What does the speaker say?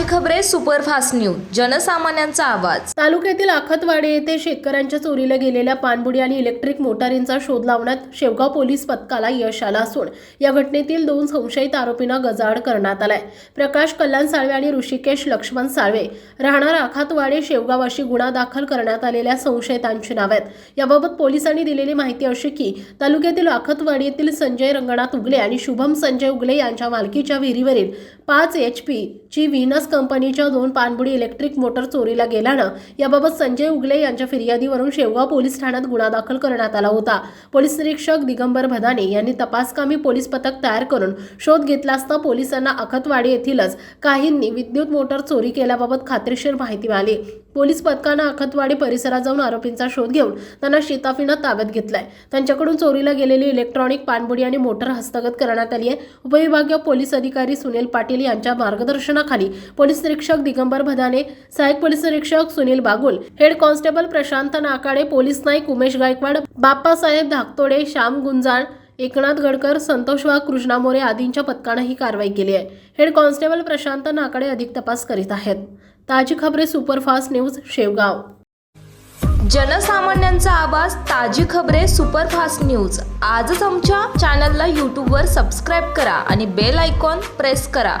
खबरे superfast news जनसामान्यांचा आवाज. तालुक्यातील आखतवाडी येथे शेतकऱ्यांच्या चोरीला गेलेल्या पाणबुडी आणि इलेक्ट्रिक मोटारींचा शोध लावण्यात शेवगाव पोलीस पथकाला यश आलं असून या घटनेतील दोन संशयित आरोपींना गजाआड करण्यात आलाय. प्रकाश कल्याण साळवे आणि ऋषिकेश लक्ष्मण साळवे राहणार आखातवाडे शेवगाव अशी गुन्हा दाखल करण्यात आलेल्या संशयितांची नावे आहेत. याबाबत पोलिसांनी दिलेली माहिती अशी की तालुक्यातील आखतवाडी येथील संजय रंगनाथ उगले आणि शुभम संजय उगले यांच्या मालकीच्या विहिरीवरील पाच एच पी ची विकास कंपनीच्या दोन पाणबुडी इलेक्ट्रिक मोटर चोरीला गेल्यानं याबाबत संजय उगले यांच्या फिर्यादीवरून शेवगाव पोलीस ठाण्यात गुन्हा दाखल करण्यात आला होता. पोलीस निरीक्षक दिगंबर भदाने यांनी तपासकामी पोलीस पथक तयार करून शोध घेतला असता पोलिसांना अखतवाडी येथीलच काहींनी विद्युत मोटर चोरी केल्याबाबत खात्रीशीर माहिती मिळाली. पोलीस पथकानं अखतवाडी परिसरात जाऊन आरोपींचा शोध घेऊन त्यांना शिताफीनं ताब्यात घेतलाय. त्यांच्याकडून चोरीला गेलेली इलेक्ट्रॉनिक पाणबुडी आणि मोटर हस्तगत करण्यात आली आहे उपविभागीय पोलीस अधिकारी सुनील पाटील यांच्या मार्गदर्शनाखाली पोलीस निरीक्षक दिगंबर भदाने सहाय्यक पोलीस निरीक्षक Sunil Bagul head constable Prashant Nakade police Naik Umesh Gaikwad Bappasaheb Dhaktode Shyam Gunjal Eknath Gadkar Santosh Wagh Krishna More आदींच्या पथकानं ही कारवाई केली आहे. हेड कॉन्स्टेबल प्रशांत नाकाडे अधिक तपास करीत आहेत. ताजी खबरे सुपरफास्ट न्यूज शेवगाव. जनसामान्यांचा आवाज ताजी खबरे सुपरफास्ट न्यूज. आजच आमच्या चॅनलला यूट्यूबवर सबस्क्राईब करा आणि बेल आयकॉन प्रेस करा.